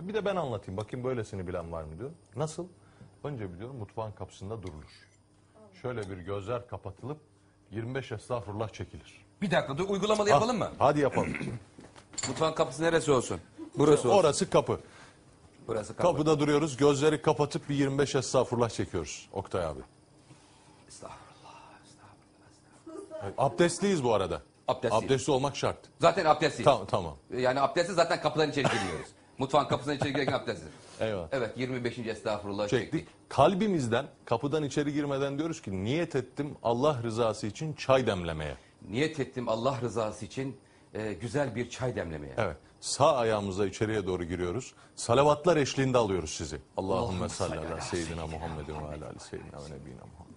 Bir de ben anlatayım. Bakayım böylesini bilen var mı diyor. Nasıl? Önce biliyorum mutfağın kapısında durulur. Şöyle bir gözler kapatılıp 25 estağfurullah çekilir. Bir dakika dur uygulamalı yapalım mı? Hadi yapalım. Mutfağın kapısı neresi olsun? Burası olsun. Orası kapı. Burası kapı. Kapıda duruyoruz. Gözleri kapatıp bir 25 estağfurullah çekiyoruz. Oktay abi. Estağfurullah. Abdestliyiz bu arada. Abdestliyiz. Abdestli olmak şart. Zaten abdestliyiz. Tamam tamam. Yani abdestsiz zaten kapıdan içeri giriyoruz. Mutfağın kapısından içeri girerken abdestsiz. Eyvallah. Evet 25. estağfurullah çektik. Çektik. Kalbimizden kapıdan içeri girmeden diyoruz ki niyet ettim Allah rızası için çay demlemeye. Niyet ettim Allah rızası için e, güzel bir çay demlemeye. Evet. Sağ ayağımızla içeriye doğru giriyoruz. Salavatlar eşliğinde alıyoruz sizi. Allahümme salli ala seyyidina Muhammedin ve ala ali seyyidina ve nebiyina Muhammed.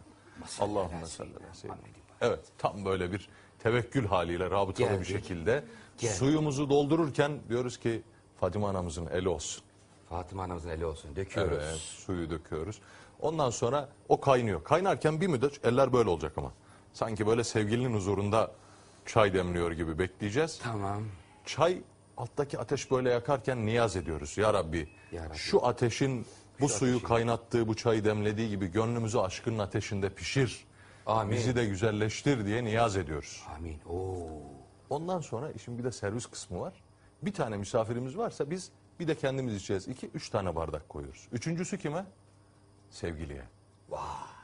Allahümme salli ala seyyidina. Evet. Tam böyle bir tevekkül haliyle rabıtalı bir şekilde Geldik. suyumuzu doldururken diyoruz ki Fadime anamızın eli olsun. Fatıma anamızın eli olsun. Döküyoruz. Evet, suyu döküyoruz. Ondan sonra o kaynıyor. Kaynarken bir müddet eller böyle olacak ama. Sanki böyle sevgilinin huzurunda çay demliyor gibi bekleyeceğiz. Tamam. Çay alttaki ateş böyle yakarken niyaz ediyoruz. Ya Rabbi, Ya Rabbi. şu ateşin bu suyu kaynattığı, bu çayı demlediği gibi gönlümüzü aşkının ateşinde pişir. Amin. Bizi de güzelleştir diye niyaz ediyoruz. Amin. Oo. Ondan sonra işin bir de servis kısmı var. Bir tane misafirimiz varsa biz bir de kendimiz içeceğiz. İki, üç tane bardak koyuyoruz. Üçüncüsü kime? Sevgiliye.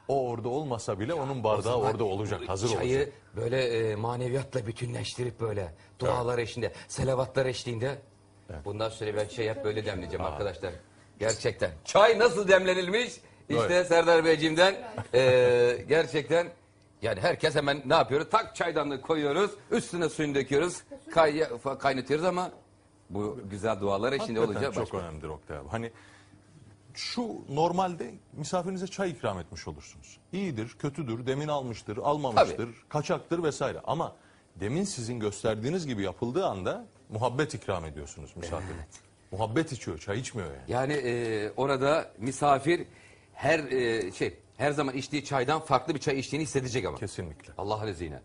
O orada olmasa bile onun bardağı zaman orada olacak, hazır çayı olacak. böyle e, maneviyatla bütünleştirip böyle dualar eşliğinde, selavatlar eşliğinde. Bundan sonra ben şey hep böyle demleyeceğim arkadaşlar. Gerçekten. Çay nasıl demlenilmiş? İşte Böyle. Serdar Beyciğimden e, gerçekten yani herkes hemen ne yapıyoruz? Tak çaydanlığı koyuyoruz, üstüne suyunu döküyoruz, kay, kaynatıyoruz ama bu güzel dualar Hakikaten olacak. çok başka. önemlidir Oktay abi. Hani şu normalde misafirinize çay ikram etmiş olursunuz. İyidir, kötüdür, demin almıştır, almamıştır, kaçaktır vesaire. Ama demin sizin gösterdiğiniz gibi yapıldığı anda muhabbet ikram ediyorsunuz misafire. Muhabbet içiyor, çay içmiyor yani. Yani e, orada misafir her e, şey her zaman içtiği çaydan farklı bir çay içtiğini hissedecek ama. Kesinlikle. Allah'ın izniyle.